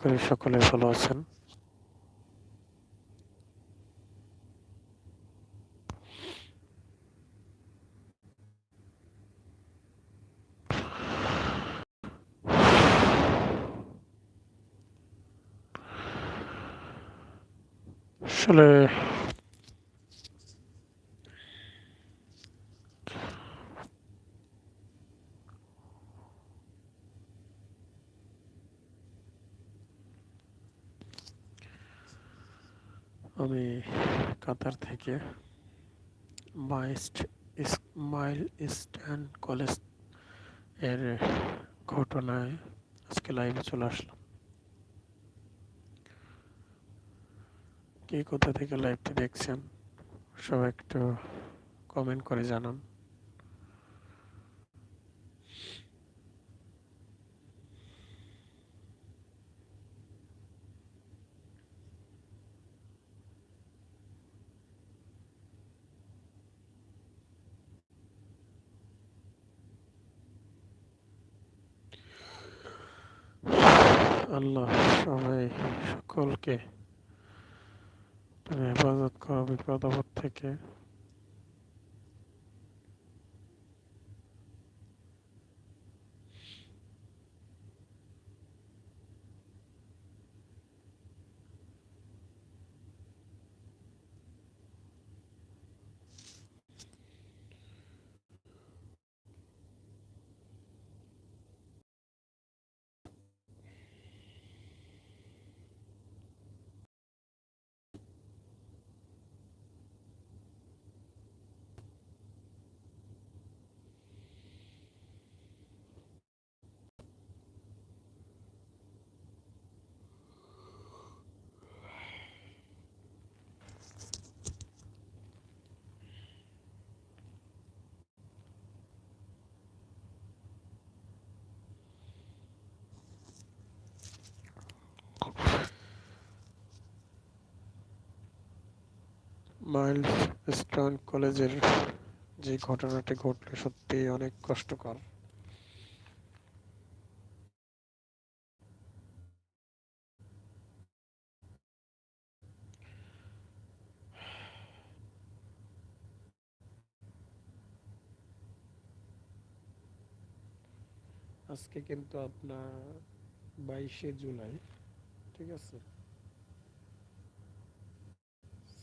করি সকলে ভালো আছেন। আসলে আমি কাতার থেকে ইসমাইল ইস্টার্ন কলেজের ঘটনায় আজকে লাইভে চলে আসলাম। কে কোথা থেকে লাইভটি দেখছেন, সবাই একটু কমেন্ট করে জানান। আল্লাহ সবাই সকলকে হেফাজত করো বিপদ আপদ থেকে। মাইলস স্টোন কলেজের যে ঘটনাটি ঘটলো সত্যি অনেক কষ্টকর। আজকে কিন্তু আপনার বাইশে জুলাই, ঠিক আছে?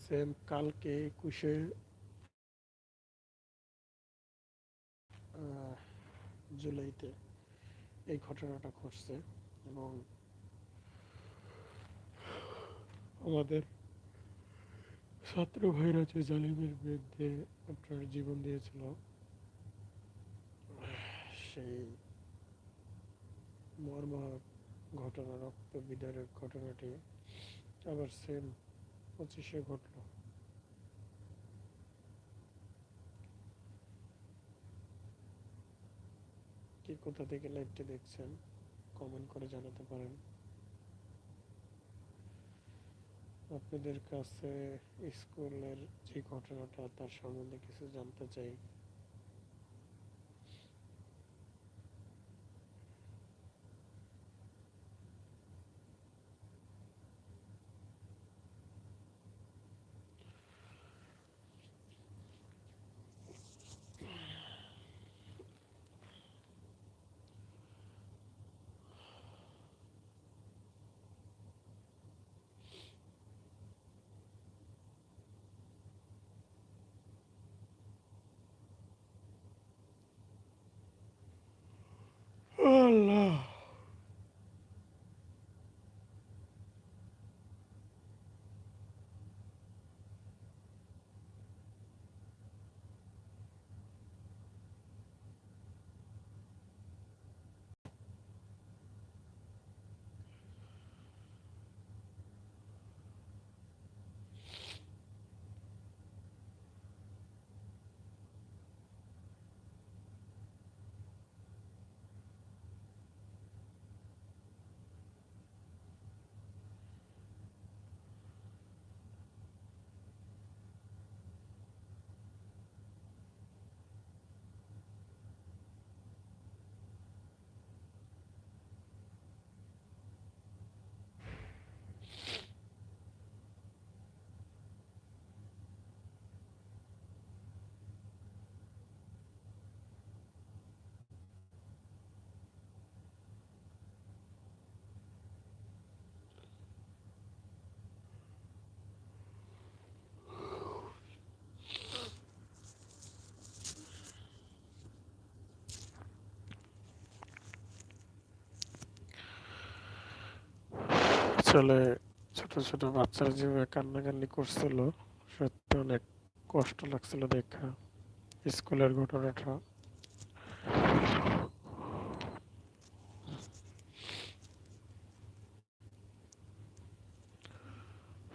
সেম কালকে একুশে জুলাইতে এই ঘটনাটা ঘটছে এবং আমাদের ছাত্র ভাইরা যে জালিমের বিরুদ্ধে আপনার জীবন দিয়েছিল, সেই মর্মাহত ঘটনা, রক্ত বিদারের ঘটনাটি আবার সেম পঁচিশে ঘটল। কি কোথা থেকে লাইভটি দেখছেন কমেন্ট করে জানাতে পারেন। আপনাদের কাছে স্কুলের যে ঘটনাটা, তার সম্বন্ধে কিছু জানতে চাই। আল্লাহ আসলে ছোট ছোট বাচ্চারা যেভাবে কান্নাকান্নি করছিল, সত্যি অনেক কষ্ট লাগছিল দেখা স্কুলের ঘটনাটা।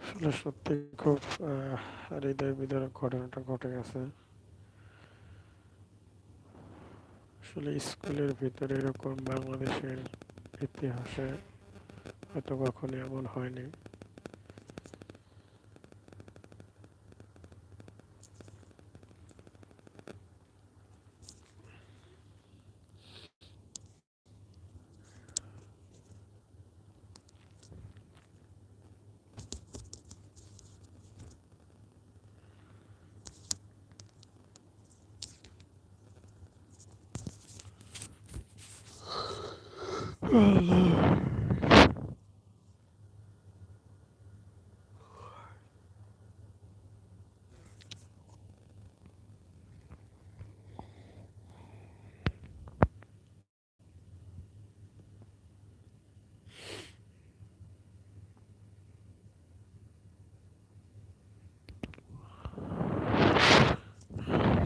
আসলে সত্যি খুব হৃদয় বিদারক ঘটনাটা ঘটে গেছে। আসলে স্কুলের ভিতরে এরকম বাংলাদেশের ইতিহাসে হয়তো কখনো এমন হয়নি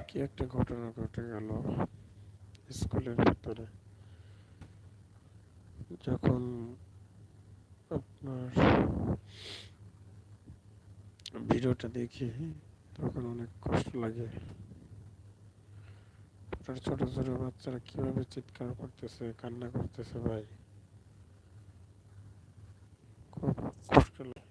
কি একটা ঘটনা ঘটে গেল স্কুলের ভিতরে। যখন আপনার ভিডিওটা দেখি, তখন অনেক কষ্ট লাগে। আপনার ছোট ছোট বাচ্চারা কীভাবে চিৎকার করতেছে, কান্না করতেছে ভাই। খুব কষ্ট লাগে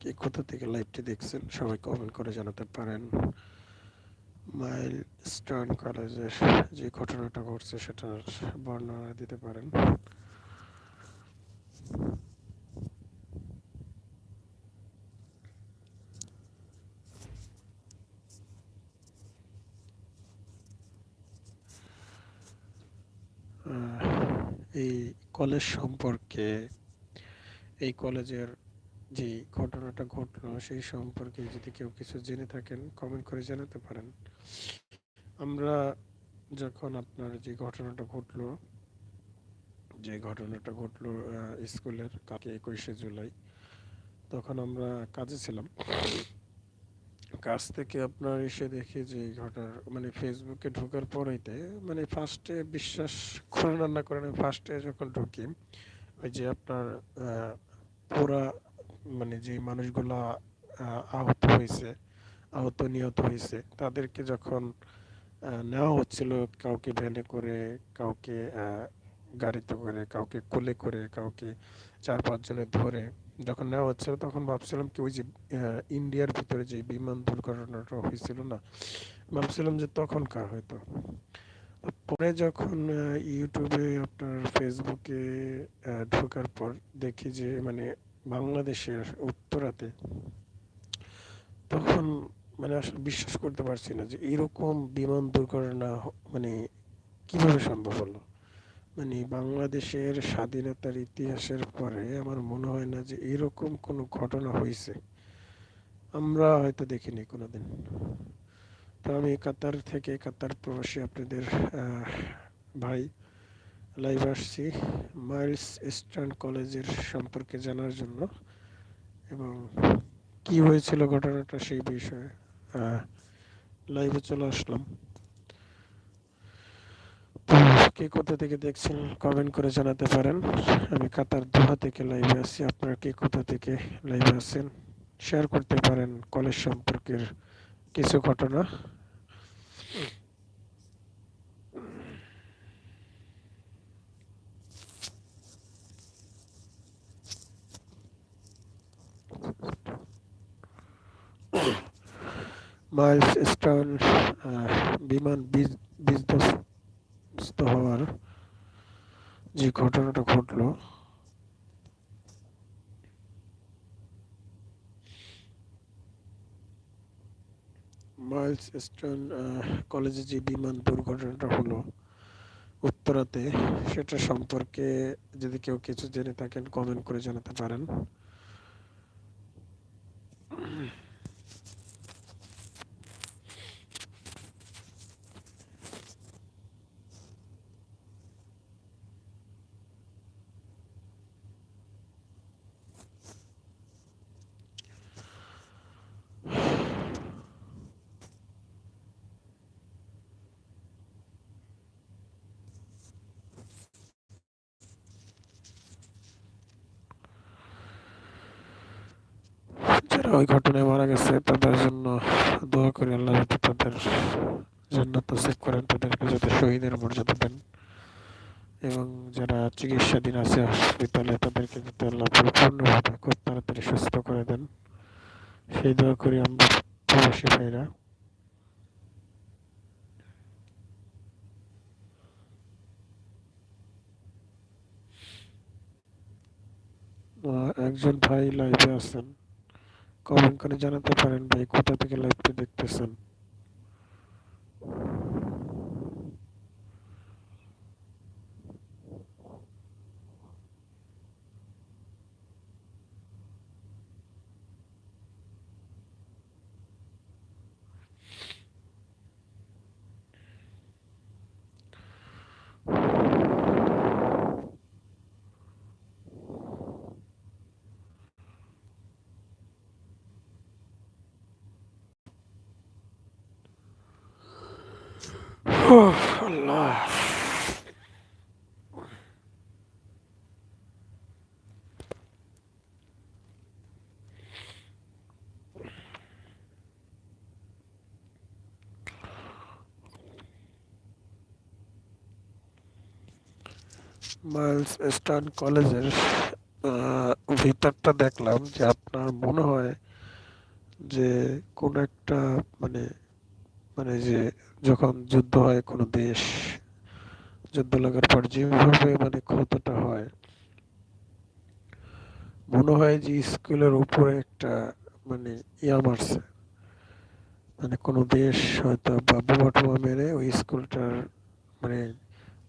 কে কোথা থেকে লাইভটি দেখছেন, সবাই কমেন্ট করে জানাতে পারেন। মাইল স্টার্ন কলেজের যে ঘটনাটা ঘটছে, সেটার বর্ণনা দিতে পারেন। এই কলেজ সম্পর্কে, এই কলেজের যে ঘটনাটা ঘটলো। সেই সম্পর্কে যদি কেউ কিছু জেনে থাকেন কমেন্ট করে জানাতে পারেন। আমরা যখন আপনার যে ঘটনাটা ঘটলো, যে ঘটনাটা ঘটলো স্কুলের কালকে একুশে জুলাই, তখন আমরা কাজে ছিলাম। কাজ থেকে আপনার এসে দেখি যে ঘটনা মানে ফেসবুকে ঢোকার পরেইতে মানে ফার্স্টে বিশ্বাস করে না করে ফার্স্টে যখন ঢুকি, ওই যে আপনার পোড়া মানে যে মানুষগুলা আহত হয়েছে, আহত নিহত হয়েছে, তাদেরকে যখন নেওয়া হচ্ছিল কাউকে ভ্যানে করে, কাউকে গাড়িতে করে, কাউকে কোলে করে, কাউকে চার পাঁচজনে ধরে যখন নেওয়া হচ্ছিল, তখন ভাবছিলাম কি ওই যে ইন্ডিয়ার ভিতরে যে বিমান দুর্ঘটনাটা হয়েছিল না, ভাবছিলাম যে তখনকার হয়তো। পরে যখন ইউটিউবে আপনার ফেসবুকে ঢোকার পর দেখি যে মানে বাংলাদেশের উত্তরাতে, তখন মানে আসলে বিশ্বাস করতে পারছি না যে এরকম বিমান দুর্ঘটনা মানে কীভাবে সম্ভব হলো? মানে বাংলাদেশের স্বাধীনতার ইতিহাসের পরে আমার মনে হয় না যে এরকম কোনো ঘটনা হয়েছে আমরা হয়তো দেখিনি কোনোদিন। তো আমি কাতার থেকে কাতার প্রবাসী আপনাদের ভাই লাইভ আসছি মাইলস ইস্টার্ন কলেজের সম্পর্কে জানার জন্য। এবং কি হয়েছিল ঘটনাটা সেই বিষয়ে লাইভে চলে আসলাম। তো কে কোথা থেকে দেখছেন কমেন্ট করে জানাতে পারেন। আমি কাতার দোহা থেকে লাইভে আছি। আপনারা কে কোথা থেকে লাইভে আছেন শেয়ার করতে পারেন কলেজ সম্পর্কের কিছু ঘটনা। মাইলস স্টার্ন আহ, বিমান বিধ্বস্ত হওয়ার যে ঘটনাটা ঘটলো মাইলস স্টার্ন কলেজে যে বিমান দুর্ঘটনাটা হলো উত্তরাতে সেটা সম্পর্কে যদি কেউ কিছু জেনে থাকেন কমেন্ট করে জানাতে পারেন। ওই ঘটনায় মারা গেছে, তাদের জন্য দোয়া করি আল্লাহ যাতে তাদের জান্নাত নসিব করেন তাদেরকে যাতে শহীদের মর্যাদা দেন। এবং যারা চিকিৎসাধীন আছে হসপিটালে তাদেরকে যাতে আল্লাহ পরিপূর্ণভাবে খুব তাড়াতাড়ি সুস্থ করে দেন। সেই দোয়া করি আমরা প্রবাসী ভাইরা। একজন ভাই লাইভে আছেন। কমেন্ট করে জানাতে পারেন ভাই কোথা থেকে লাইভটি দেখতেছেন? আল্লাহ মাইলস স্টার্ন কলেজের ভিতরটা দেখলাম যে আপনার মনে হয় যে কোন একটা মানে মানে যে যখন যুদ্ধ হয় কোনো দেশ, যুদ্ধ লাগার পর যেভাবে মানে ক্ষতটা হয়, মনে হয় যে স্কুলের উপরে একটা মানে ইয়া মারছে। মানে কোনো দেশ হয়তো বা বোমা মেরে ওই স্কুলটার মানে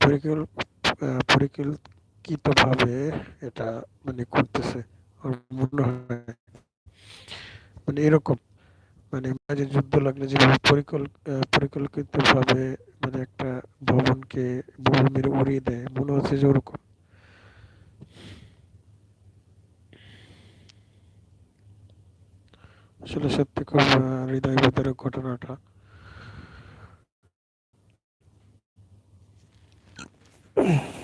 পরিকল পরিকল্পিতভাবে এটা মানে করতেছে মনে হয়। মানে এরকম। মানে মাঝে যুদ্ধ লাগলে যেভাবে পরিকল পরিকল্পিতভাবে মানে একটা ভবনকে বোমা মেরে উড়িয়ে দেয়, মনে হচ্ছে যে ওরকম। আসলে সত্যি খুব হৃদয় বিদারক ঘটনাটা। আল্লাহ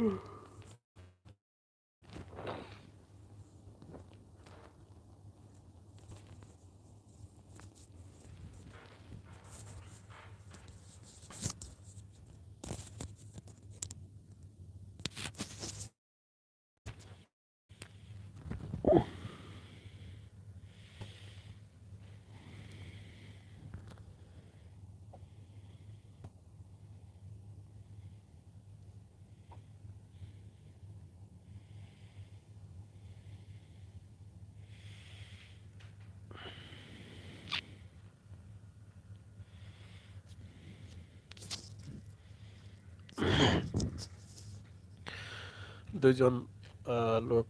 Mm. দুইজন আহ, লোক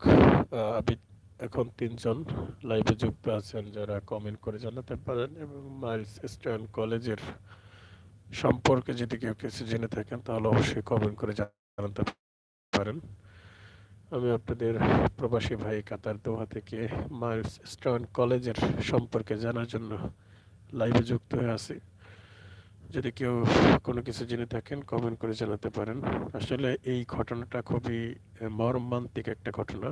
এখন তিনজন লাইভে যুক্ত আছেন যারা কমেন্ট করে জানাতে পারেন এবং মাইলস স্ট্যান্ড কলেজের সম্পর্কে যদি কেউ কিছু জেনে থাকেন তাহলে অবশ্যই কমেন্ট করে জানাতে পারেন। আমি আপনাদের প্রবাসী ভাই কাতার দোহা থেকে মাইলস স্ট্যান্ড কলেজের সম্পর্কে জানার জন্য লাইভে যুক্ত হয়ে আছি। যদি কেউ কোনো কিছু জেনে থাকেন কমেন্ট করে জানাতে পারেন। আসলে এই ঘটনাটা খুবই মর্মান্তিক একটা ঘটনা।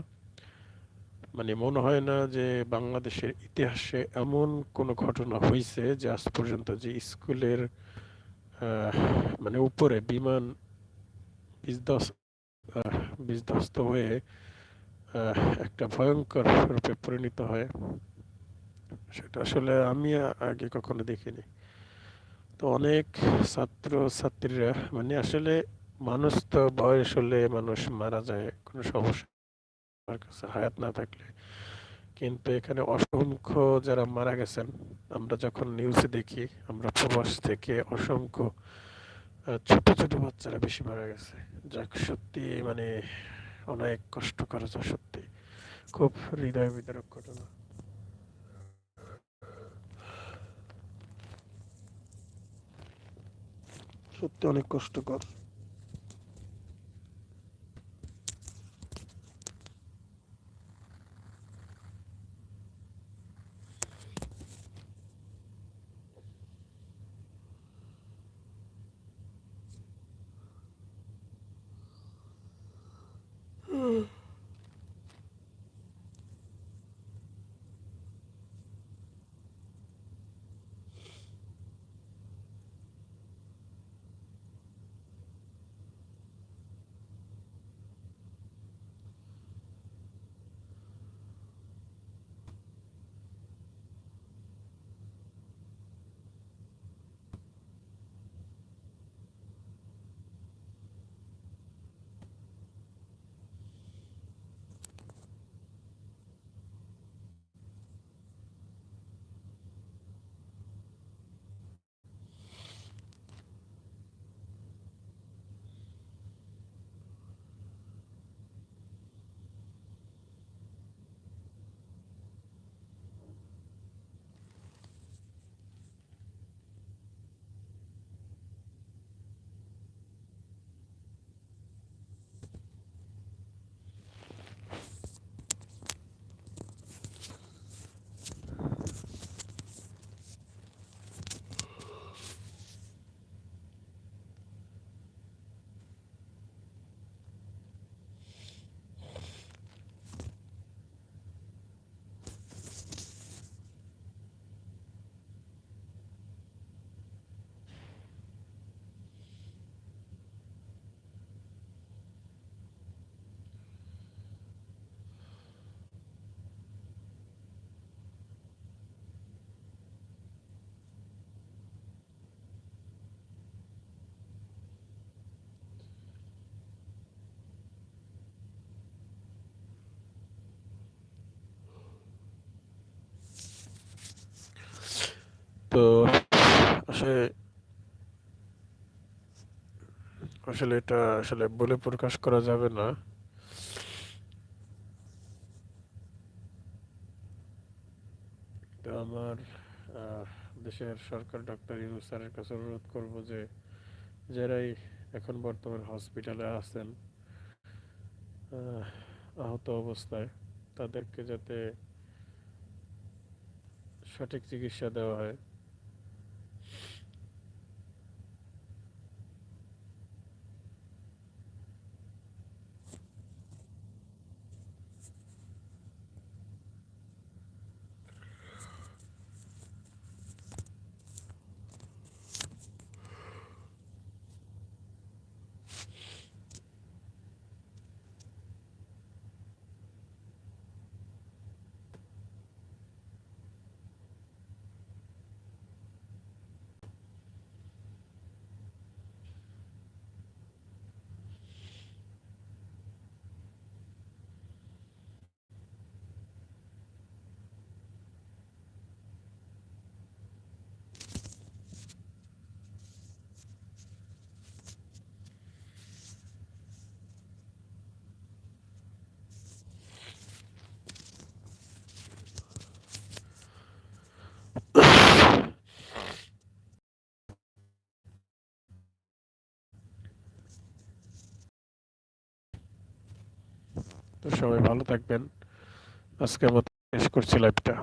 মানে মনে হয় না যে বাংলাদেশের ইতিহাসে এমন কোনো ঘটনা হয়েছে যে আজ পর্যন্ত যে স্কুলের মানে উপরে বিমান বিধ্বস্ত হয়ে একটা ভয়ঙ্কর রূপে পরিণত হয়। সেটা আসলে আমি আগে কখনো দেখিনি। তো অনেক ছাত্র ছাত্রীরা মানে আসলে মানুষ তো বয়স হলে মানুষ মারা যায়, কোনো সমস্যা কাছে হায়াত না থাকলে। কিন্তু এখানে অসংখ্য যারা মারা গেছেন, আমরা যখন নিউজে দেখি, আমরা প্রবাস থেকে অসংখ্য ছোট ছোট বাচ্চারা বেশি মারা গেছে। যাক, সত্যি মানে অনেক কষ্টকর যা সত্যি। খুব হৃদয় বিদারক ঘটনা। সত্যি অনেক কষ্টকর। তো আসলে আসলে এটা আসলে বলে প্রকাশ করা যাবে না। আমার দেশের সরকার ডক্টর ইউনূস স্যারের কাছে অনুরোধ করব যে যারাই এখন বর্তমান হসপিটালে আছেন আহ, আহত অবস্থায় তাদেরকে যাতে সঠিক চিকিৎসা দেওয়া হয়। সবাই ভালো থাকবেন। আজকের মতো শেষ করছি লাইভটা